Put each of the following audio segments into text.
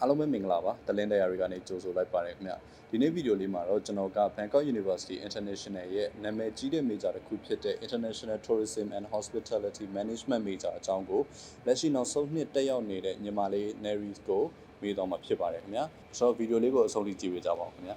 အားလုံးပဲမင်္ဂလာပါတလင်းတရားတွေကနေကြိုဆိုလိုက်ပါတယ်ခင်ဗျဒီနေ့ဗီဒီယိုလေးမှာတော့ကျွန်တော်က Bangkok University International ရဲ့နာမည်ကြီးတဲ့ major တစ်ခုဖြစ်တဲ့ International Tourism and Hospitality Management major အကြောင်းကိုလက်ရှိနောက်ဆုံးနှစ်တက်ရောက်နေတဲ့ညီမလေး Neris ကိုမေးတော့မှာဖြစ်ပါတယ်ခင်ဗျဆိုတော့ဗီဒီယိုလေးကိုအဆုံးထိကြည့်ပေးကြပါဦးခင်ဗျ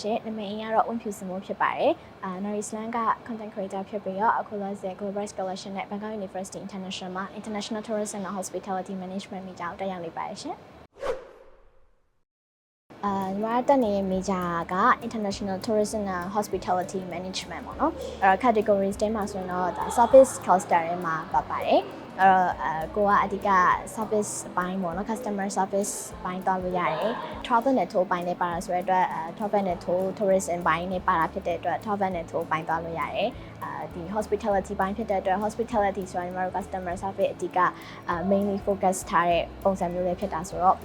ရှင်နာမည်အင်းကတော့ဝင်းဖြူစမိုးဖြစ်ပါတယ်အာ Nari Slang က content creator ဖြစ်ပြီးတော့အခုလောဆယ် Global Scholarship နဲ့ Bangkok University International မှာ International Tourism and Hospitality Management မိကြောင်းတက်ရောက်နေပါတယ်ရှင်အာညီမတက်နေတဲ့ major က International Tourism and Hospitality Management ပေါ့နော်အဲ့တော့ categories တဲမှာဆိုရင်တော့ဒါ service cluster ထဲမှာပါပါတယ် အဲ့တော့အဲကိုကအဓိက service အပိုင်းပေါ့နော် customer service ဘိုင်းသွားလို့ရတယ် travel နဲ့ tour ဘိုင်းနဲ့ပါတာဆိုတဲ့အတွက်အဲ travel နဲ့ tour tourism ဘိုင်းနဲ့ပါတာဖြစ်တဲ့အတွက် travel နဲ့ tour ဘိုင်းသွားလို့ရတယ်အဲဒီ hospitality ဘိုင်းဖြစ်တဲ့အတွက် hospitality ဆိုတာညီမတို့ customer service အဓိကအဲ mainly focus ထားတဲ့ပုံစံမျိုးလေးဖြစ်တာဆိုတော့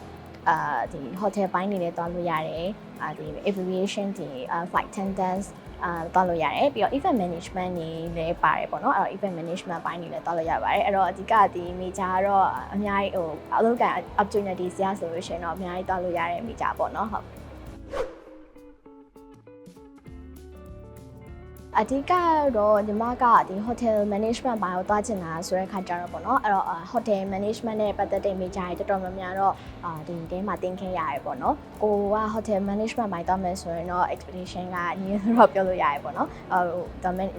အာဒီ hotel ဘိုင်းနေနဲ့သွားလို့ရတယ်အာဒီ aviation ဒီ flight attendants အာတောက်လို့ရတယ်ပြီးတော့ event management နေလည်းပါတယ်ပေါ့နော်အဲ့တော့ event management ဘိုင်းနေလည်းတောက်လို့ရပါတယ်အဲ့တော့အဓိကဒီ major ကတော့အများကြီးဟိုအလုပ်က opportunity ဆရာဆိုလို့ရှိရင်တော့အများကြီးတောက်လို့ရတဲ့ major ပေါ့နော်ဟုတ် အဓိကတော့ညီမကဒီ hotel management ဘာကိုသွားချင်တာဆိုတဲ့ခါကြတော့ပေါ့နော်အဲ့တော့ hotel management နဲ့ပတ်သက်တဲ့ major တွေတော်တော်များများတော့အာဒီတဲမှာသင်ခဲ့ရတယ်ပေါ့နော်ကိုက hotel management ဘိုင်းသွားမယ်ဆိုရင်တော့ expectation ကနည်းနည်းတော့ပြောလို့ရတယ်ပေါ့နော်ဟို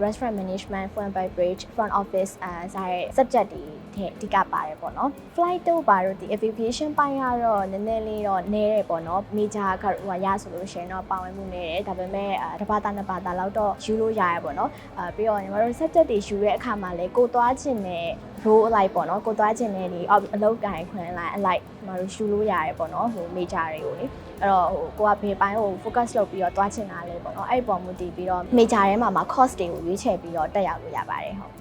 restaurant management food and beverage front office အဲစားတဲ့ subject တွေထဲအဓိကပါတယ်ပေါ့နော် flight တို့ပါတော့ဒီ aviation ပိုင်းကတော့နည်းနည်းလေးတော့နည်းတယ်ပေါ့နော် major ကဟိုရဆိုလို့ရှိရင်တော့ပါဝင်မှုနည်းတယ်ဒါပေမဲ့တစ်ပါးသားနှစ်ပါးသားလောက်တော့ယူလို့ရတယ်ပေါ့နော်အဲပြီးတော့ညီမတို့ subject တွေယူတဲ့အခါမှာလေကိုသွားခြင်းနဲ့ role အလိုက်ပေါ့နော်ကိုသွားခြင်းနဲ့ဒီအလုပ်ကိုင်ခွင့်လိုက်အလိုက်ညီမတို့ယူလို့ရတယ်ပေါ့နော်ဟို major တွေကိုလေအဲ့တော့ဟိုကိုကဘေးပိုင်းကို focus လုပ်ပြီးတော့သွားချင်တာလေပေါ့နော်အဲ့ဒီပုံမူတည်ပြီးတော့ major ထဲမှာမှာ course တွေကိုရွေးချယ်ပြီးတော့တက်ရောက်လို့ရပါတယ်ဟုတ်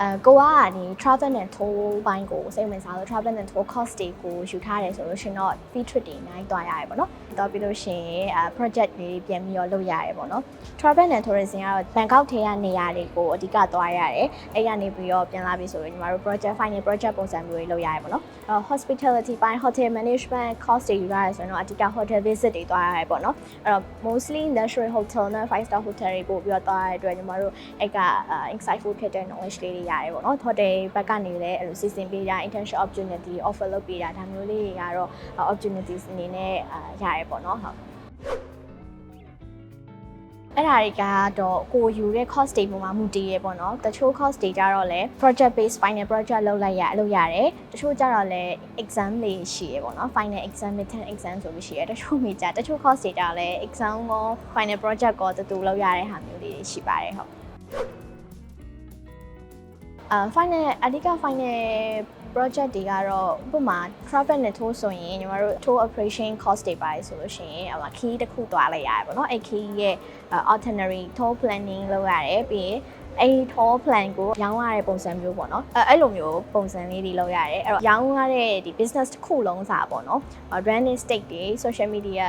အဲကိုကဒီ travel and tour ဘိုင်းကိုစိတ်ဝင်စားလို့ travel and tour course တွေကိုယူထားတယ်ဆိုလို့ရှင်တော့ free trip တွေအများကြီးတွားရတယ်ပေါ့နော်တော့ပြီးလို့ရှိရင်အဲ project တွေပြန်ပြီးတော့လုပ်ရတယ်ပေါ့နော် travel and tourism ကတော့ Bangkok ထဲကနေရာတွေကိုအဓိကတွားရတယ်အဲ့ကနေပြီးတော့ပြန်လာပြီဆိုရင်ညီမတို့ project final project ပုံစံမျိုးတွေလုပ်ရတယ်ပေါ့နော်အဲ hospitality ပိုင်း hotel management course တွေယူရတယ်ဆိုရင်တော့အဓိက hotel visit တွေတွားရတယ်ပေါ့နော်အဲ့တော့ mostly luxury hotel နဲ့ five star hotel တွေပို့ပြီးတော့တွားရတဲ့အတွက်ညီမတို့အဲ့က insightful ဖြစ်တဲ့ knowledge လေးတွေရတယ်ပေါ့နော် hotel ဘက်ကနေလည်းအဲ့လိုစီစဉ်ပေးတာ internship opportunity offer လုပ်ပေးတာဒါမျိုးလေးတွေကတော့ opportunities အနေနဲ့ရတယ်ပေါ့နော်ဟုတ်အဲ့ဒါတွေကတော့ကိုယူတဲ့ cost တွေပေါ်မှာမူတည်ရပေါ့နော်တချို့ cost တွေကြတော့လဲ project based final project လုပ်လိုက်ရလုပ်ရတယ်တချို့ကြတော့လဲ exam တွေရှိရပေါ့နော် final exam midterm exam ဆိုပြီးရှိရတချို့မိကြတချို့ cost တွေကြတော့လဲ exam ကော final project ကောတူတူလုပ်ရတဲ့ဟာမျိုးလေးရှိပါတယ်ဟုတ် အာ final အဓိက final project တွေကတော့ဥပမာ travel နဲ့ tour ဆိုရင်ညီမတို့ tour operation cost တွေပါတယ်ဆိုလို့ရှိရင်ဟို key တစ်ခုသွားလိုက်ရတယ်ပေါ့နော်အဲ့ key ရဲ့ itinerary tour planning လုပ်ရတယ်ပြီးရင်အဲ့ tour plan ကိုရောင်းရတဲ့ပုံစံမျိုးပေါ့နော်အဲအဲ့လိုမျိုးပုံစံလေးတွေလုပ်ရတယ်အဲ့တော့ရောင်းရတဲ့ဒီ business တစ်ခုလုံးစာပေါ့နော် running stake တွေ social media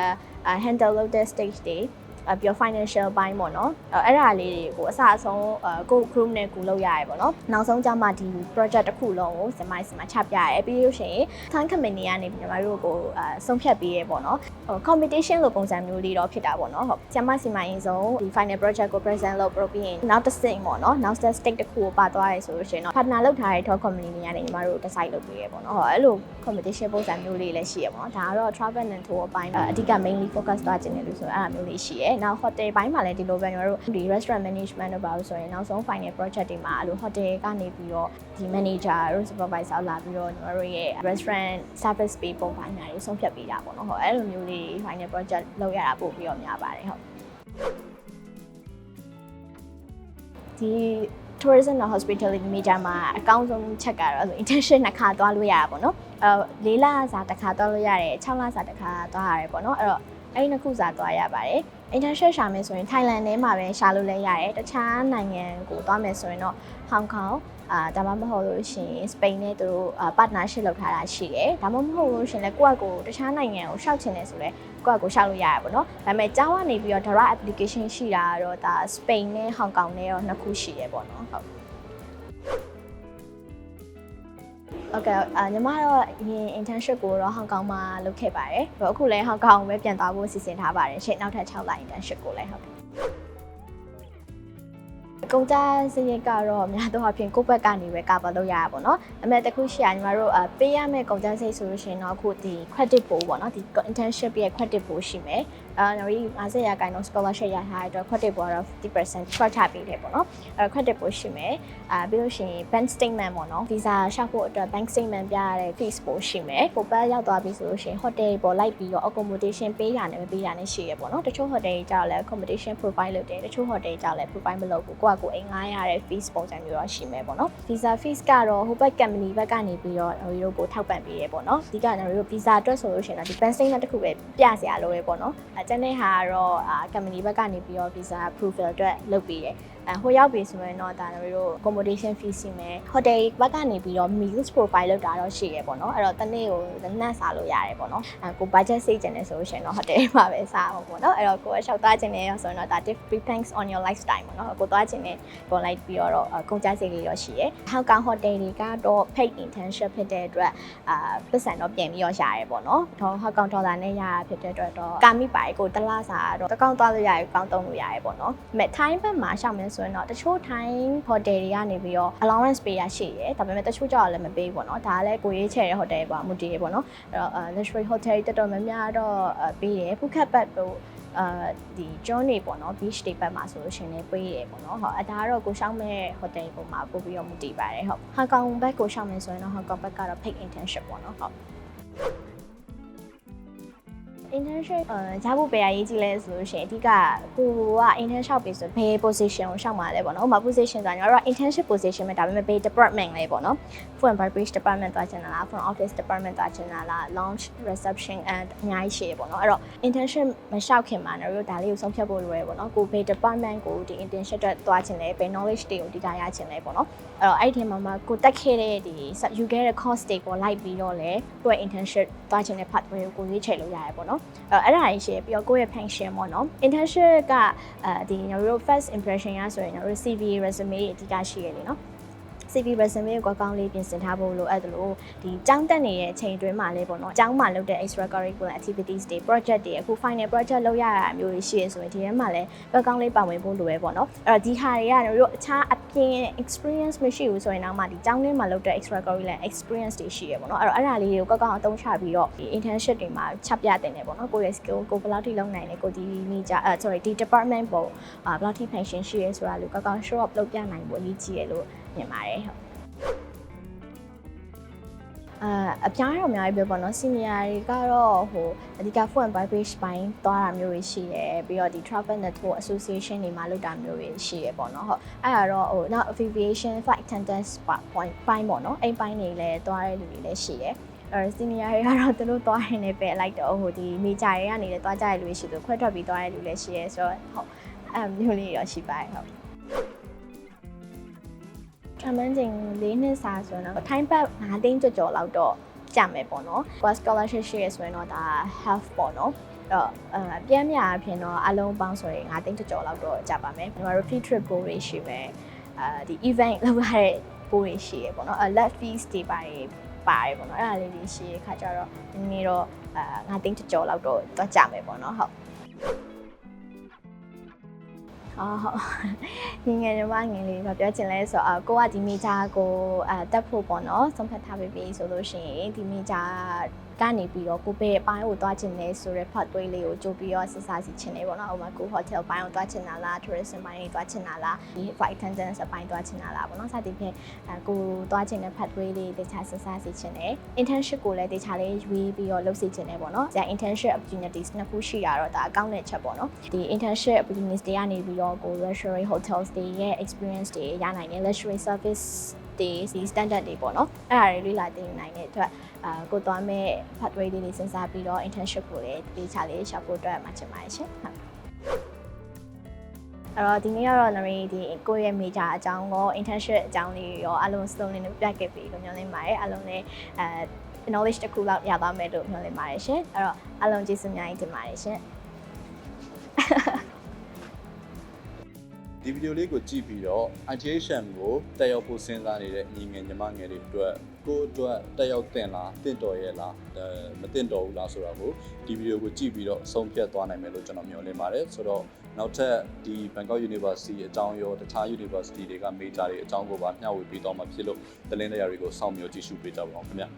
handle လုပ်တဲ့ stage တွေအ ပြီးတော့ financial ဘိုင်းပေါ့နော်အဲ့ဒါလေးတွေကိုအစအဆုံးကို group နဲ့ကိုလုပ်ရတယ်ပေါ့နော်နောက်ဆုံးကျမှဒီ project တစ်ခုလုံးကိုစမိုင်းစမိုင်းချပြရတယ်ပြီးလို့ရှိရင် time company ကနေညီမတို့ကိုအဆုံးဖြတ်ပေးရပေါ့နော်ဟို competition လိုပုံစံမျိုးလေးတော့ဖြစ်တာပေါ့နော်ဟုတ်ကျမစီမံရင်ဆုံးဒီ final project ကို present လုပ်ပြီးပြီးရင်နောက်တစ်ဆင့်ပေါ့နော်နောက် step stake တစ်ခုကိုပါသွားရဆိုလို့ရှိရင်တော့ partner လုပ်ထားတဲ့ top company တွေကနေညီမတို့ decide လုပ်ပေးရပေါ့နော်ဟုတ်အဲ့လို competition ပုံစံမျိုးလေးလည်းရှိရပေါ့နော်ဒါကတော့ travel and tour အပိုင်းအဓိက mainly focus သွားခြင်းတယ်လို့ဆိုတော့အဲ့ဒါမျိုးလေးရှိရနောက် hotel ဘိုင်းမှာလည်းဒီလိုပဲညီမတို့ဒီ restaurant management တို့ပါလို့ဆိုရင်နောက်ဆုံး final project တွေမှာအဲ့လို hotel ကနေပြီးတော့ဒီ manager တို့ supervisor လာပြီးတော့ညီမတို့ရဲ့ restaurant service ပေးပုံပိုင်းညာတွေဆုံးဖြတ်ပေးတာပေါ့နော်ဟုတ်အဲ့လိုမျိုးလေး final project လုပ်ရတာပို့ပြီးတော့များပါတယ်ဟုတ်ဒီ tourism and hospitality major မှာအကောင်းဆုံးချက်ကတော့ internship နှစ်ခါသွားလို့ရတာပေါ့နော်အဲ၄လစာတစ်ခါသွားလို့ရတယ်6လစာတစ်ခါသွားရတယ်ပေါ့နော်အဲ့တော့အဲ့ဒီနှစ်ခုစာသွားရပါတယ် internship ရှာမယ်ဆိုရင် Thailand ထဲမှာပဲရှာလို့လည်းရတယ်တခြားနိုင်ငံကိုသွားမယ်ဆိုရင်တော့ Hong Kong အာဒါမှမဟုတ်လို့ရှိရင်စပိန်နဲ့သူတို့အာ partnership လုပ်ထားတာရှိတယ်ဒါမှမဟုတ်လို့ရှိရင်လည်းကိုယ့်အကိုတခြားနိုင်ငံကိုရှောက်ချင်တယ်ဆိုလဲကိုယ့်အကိုရှောက်လို့ရရပါတော့ဒါပေမဲ့ကျောင်းကနေပြီးတော့ direct application ရှိတာကတော့ဒါစပိန်နဲ့ဟောင်ကောင်နဲ့တော့နှစ်ခုရှိရပေါ့နော်ဟုတ် ဟုတ်ကဲ့ညီမတော့ရင် internship ကိုတော့ဟောင်ကောင်မှာလုပ်ခဲ့ပါတယ်။အခုလည်းဟောင်ကောင်ပဲပြန်သွားဖို့စီစဉ်ထားပါတယ်။ရှေ့နောက်ထပ်6လ internship ကိုလည်းဟုတ်ကဲ့ ကုန်ကြစရိတ်ကတော့အများတော့အဖြစ်ကိုယ့်ဘက်ကနေပဲကာဗာလုပ်ရတာပေါ့နော်။အမေတခုရှိရညီမတို့အပေးရမယ့်ကုန်ကြစရိတ်ဆိုလို့ရှိရင်တော့အခုဒီ credit pool ပေါ့နော်ဒီ internship ရဲ့ credit pool ရှိမယ်။အာညီမတို့50ရာခိုင်နှုန်း scholarship ရထားတဲ့အတွက် credit pool ကတော့50% short ချပေးတယ်ပေါ့နော်။အဲ credit pool ရှိမယ်။အာပြီးလို့ရှိရင် bank statement ပေါ့နော်။ visa ရှောက်ဖို့အတွက် bank statement ပြရတဲ့ fees ပို့ရှိမယ်။ကိုပတ်ရောက်သွားပြီဆိုလို့ရှိရင် hotel ပေါ်လိုက်ပြီးတော့ accommodation ပေးရနဲ့မပေးရနဲ့ရှိရပေါ့နော်။တချို့ hotel တွေကြောက်လဲ accommodation provide လုပ်တယ်။တချို့ hotel ကြောက်လဲ provide မလုပ်ဘူး။ကိုကကိုအိမ်ငှားရတဲ့ fees ပုံစံမျိုးတော့ရှိမယ်ပေါ့နော်။ visa fees ကတော့ဟိုဘက် company ဘက်ကနေပြီးတော့ဟိုတို့ကိုထောက်ပံ့ပေးရပေါ့နော်။ဒီကကျွန်တော်တို့ visa အတွက်ဆိုလို့ရှိရင်တော့ဒီ bank statement တစ်ခုပဲပြစရာလိုရပေါ့နော်။အဲကျန်တဲ့ဟာကတော့အာ company ဘက်ကနေပြီးတော့ visa approval အတွက်လုပ်ပေးတယ်။ အဲဟိုရောက်ပြီဆိုရင်တော့ဒါတို့ accommodation fees စီမယ် hotel ဘက်ကနေပြီးတော့ meals provide လုပ်တာတော့ရှိရပေါ့နော်အဲ့တော့တစ်နေ့ကိုနှက်စားလို့ရတယ်ပေါ့နော်အဲကို budget စိတ်ကျင်နေဆိုလို့ရှိရင်တော့ hotel မှာပဲစားအောင်ပေါ့နော်အဲ့တော့ကိုကလျှောက်သွားခြင်းနေရောဆိုရင်တော့ဒါ depends on your lifestyle ပေါ့နော်ကိုသွားခြင်းနေပေါ်လိုက်ပြီးတော့ကုန်ကြစိတ်လေးရောရှိရဟောက်ကောင် hotel တွေကတော့ paid internship ဖြစ်တဲ့အတွက်အာပတ်စံတော့ပြင်ပြီးရောရတယ်ပေါ့နော်တော့ဟောက်ကောင်ဒေါ်လာနဲ့ရတာဖြစ်တဲ့အတွက်တော့ကာမိပါကိုတစ်လားစာတော့တကောင်းသွားလို့ရတယ်ကောင်းသုံးလို့ရတယ်ပေါ့နော်မဲ့ time ဘက်မှာရှောက်မယ်ဆိုရင်တော့တချို့ time hotel တွေကနေပြီးတော့ allowance ပေးရရှိရယ်ဒါပေမဲ့တချို့ကြောက်လည်းမပေးဘူးပေါ့နော်ဒါကလည်းကိုရေးချဲတဲ့ hotel ပါမူတည်ရယ်ပေါ့နော်အဲ့တော့ luxury hotel တော်တော်များများတော့ပေးတယ်ဖုခက်ပတ်တို့အာဒီကျွန်းနေပေါ့နော် beach တွေဘက်မှာဆိုလို့ရှင်လည်းပေးတယ်ပေါ့နော်ဟောအဒါကတော့ကိုရှောင်းမဲ့ hotel ပုံမှာပို့ပြီးတော့မူတည်ပါတယ်ဟုတ်ဟောင်ကောင်ဘက်ကိုရှောင်းမယ်ဆိုရင်တော့ဟောင်ကောင်ဘက်ကတော့ paid internship ပေါ့နော်ဟုတ် internship အာဂျာဘူးပဲအရေးကြီးလဲဆိုလို့ရှိရင်အဓိကကိုက internship ပြီဆိုဘယ် position ကိုရှောက်မှာလဲပေါ့နော်။ဥပမာ position ဆိုရင်ကျွန်တော်တို့က internship position ပဲဒါပေမဲ့ဘယ် department လဲပေါ့နော်။ food and beverage department သွားချင်တာလား front office department သွားချင်တာလား launch reception and အများကြီးရှိရပေါ့နော်။အဲ့တော့ internship မရှောက်ခင်မှာကျွန်တော်တို့ဒါလေးကိုဆုံးဖြတ်ဖို့လိုရပေါ့နော်။ကိုဘယ် department ကိုဒီ internship တက်သွားချင်လဲဘယ် knowledge တွေကိုအဓိကရချင်လဲပေါ့နော်။အဲ့တော့အဲ့ဒီထဲမှာမှကိုတက်ခဲ့တဲ့ဒီယူခဲ့တဲ့ course တွေကိုလိုက်ပြီးတော့လဲကိုယ့်ရဲ့ internship သွားချင်တဲ့ pathway ကိုကိုရွေးချယ်လို့ရတယ်ပေါ့နော်။အဲ့တော့အဲ့ဒါကြီးရှိရပြီးတော့ကိုယ့်ရဲ့ function ပေါ့နော် internship ကအဲဒီကျွန်တော်တို့ first impression ရဆိုရင်ကျွန်တော်တို့ CV resume အဓိကရှိရလေနော် CV resume ကိုကောင်းလေးပြင်ဆင်ထားဖို့လိုအပ်တယ်လို့ဒီကျောင်းတက်နေတဲ့အချိန်တွင်းမှာလည်းပေါ့နော်ကျောင်းမှာလုပ်တဲ့ extra curricular activities တွေ project တွေအခု final project လုပ်ရတာမျိုးတွေရှိရဆိုရင်ဒီထဲမှာလည်းကောကောင်းလေးပါဝင်ဖို့လိုပဲပေါ့နော်အဲ့တော့ဒီဟာတွေကကျွန်တော်တို့အခြားအပြင် experience မရှိဘူးဆိုရင်တော့မှဒီကျောင်းထဲမှာလုပ်တဲ့ extra curricular experience တွေရှိရပေါ့နော်အဲ့တော့အဲ့ဒါလေးတွေကိုကောကောင်းအသုံးချပြီးတော့ဒီ internship တွေမှာချပြတင်တယ်ပေါ့နော်ကိုယ့်ရဲ့ skill ကိုဘယ်လောက်ထိလုပ်နိုင်လဲကိုဒီ major အဲ sorry ဒီ department ပုံဘယ်လောက်ထိ function ရှိရဲဆိုတာလို့ကောကောင်း show up လုပ်ပြနိုင်ဖို့အရေးကြီးရလို့ မြင်ပါတယ်ဟုတ်အာအပြားတော့အများကြီးပဲပေါ့နော် senior တွေကတော့ဟိုအဓိက food and beverage ဘိုင်းသွားတာမျိုးတွေရှိတယ်ပြီးတော့ဒီ travel network association တွေမှာလုပ်တာမျိုးတွေရှိရပေါ့နော်ဟုတ်အဲ့ဒါတော့ဟိုနောက် aviation flight attendants point ဘိုင်းပေါ့နော်အဲ့ဘိုင်းတွေလည်းသွားတဲ့လူတွေလည်းရှိတယ်အဲ senior တွေကတော့သူတို့သွားရင်လည်းပဲလိုက်တော့ဟိုဒီ major တွေကနေလည်းသွားကြရလူတွေရှိသူခွဲထွက်ပြီးသွားရလူလည်းရှိရဲဆိုတော့ဟုတ်အဲ့မျိုးလေးတော့ရှိပါတယ်ဟုတ် treatment ချိန်၄နှစ်စာဆိုတော့ time back 9သိန်းကျော်ကျော်လောက်တော့ကြာမယ်ပေါ့နော်။ course scholarship ရှိရဆိုရင်တော့ဒါ half ပေါ့နော်။အဲ့တော့အပြည့်များအဖြစ်တော့အလုံးပေါင်းဆိုရင်9သိန်းကျော်ကျော်လောက်တော့ကြာပါမယ်။ကျွန်တော်တို့ free trip ပို့ရရှိမယ်။အဲဒီ event လုပ်ရတဲ့ပို့ရရှိရပေါ့နော်။ let fees တွေပါတယ်ပါတယ်ပေါ့နော်။အဲ့ဒါလေးတွေရှိရခါကြတော့ဒီနေ့တော့အဲ9သိန်းကျော်ကျော်လောက်တော့တော့ကြာမယ်ပေါ့နော်။ဟုတ် အော်ဟုတ်ငငယ်ညီမငယ်လေးကပြောချင်လဲဆိုတော့ကိုကဒီမီဂျာကိုအဲတက်ဖို့ပေါ့နော်ဆုံးဖြတ်ထားပြီးပြီဆိုလို့ရှိရင်ဒီမီဂျာ ကနေပြီးတော့ကိုပဲအပိုင်းကိုသွားချင်တယ်ဆိုတဲ့ pathway လေးကိုကြိုးပြီးတော့စစ်စားစီချင်တယ်ပေါ့နော်ဥပမာကို hotel ဘိုင်းကိုသွားချင်တာလား tourism ဘိုင်းကိုသွားချင်တာလားဒီ flight attendant အပိုင်းသွားချင်တာလားပေါ့နော်စသဖြင့်အဲကိုသွားချင်တဲ့ pathway လေးတခြားစစ်စားစီချင်တယ် internship ကိုလည်းတခြားလေးရွေးပြီးတော့လုပ်စီချင်တယ်ပေါ့နော်။ဒါ internship opportunities နှစ်ခုရှိတာတော့ဒါအကောင့်နဲ့ချက်ပေါ့နော်။ဒီ internship opportunities တွေကနေပြီးတော့ကို luxury hotels တွေရဲ့ experience တွေရနိုင်တယ် luxury service တွေစီ standard တွေပေါ့နော်။အဲ့ဒါတွေလေ့လာသင်နိုင်တဲ့အတွက် အာကိုသွားမဲ့ pathway လေးတွေစဉ်းစားပြီးတော့ internship ကိုလည်းတေချာလေးရှာဖို့အတွက်မှချင်ပါတယ်ရှင်ဟုတ်အဲ့တော့ဒီနေ့ကတော့နရီဒီကိုယ့်ရဲ့ major အကြောင်းကို internship အကြောင်းလေးရောအလုံးစုံလေးနဲ့ပြခဲ့ပြီလို့မျှော်လင့်ပါတယ်အလုံးလည်းအဲ knowledge တစ်ခုလောက်ရသွားမယ်လို့မျှော်လင့်ပါတယ်ရှင်အဲ့တော့အလုံးကျေးဇူးအများကြီးတင်ပါတယ်ရှင် ဒီဗီဒီယိုလေးကိုကြည့်ပြီးတော့ ITHM ကိုတက်ရောက်ဖို့စဉ်းစားနေတဲ့ညီငယ်ညီမငယ်တွေအတွက်ကိုယ့်အတွက်တက်ရောက်တင်လားတင့်တော်ရဲ့လားအဲမတင့်တော်ဘူးလားဆိုတာကိုဒီဗီဒီယိုကိုကြည့်ပြီးတော့အဆုံးဖြတ်သွားနိုင်မယ်လို့ကျွန်တော်မျှော်လင့်ပါတယ်ဆိုတော့နောက်ထပ်ဒီ Bangkok University အကြောင်းရောတခြား University တွေက major တွေအကြောင်းကိုပါမျှဝေပေးတော့မှာဖြစ်လို့သတင်းတရားတွေကိုစောင့်မျှော်ကြည့်ရှုပေးကြပါအောင်ခင်ဗျာ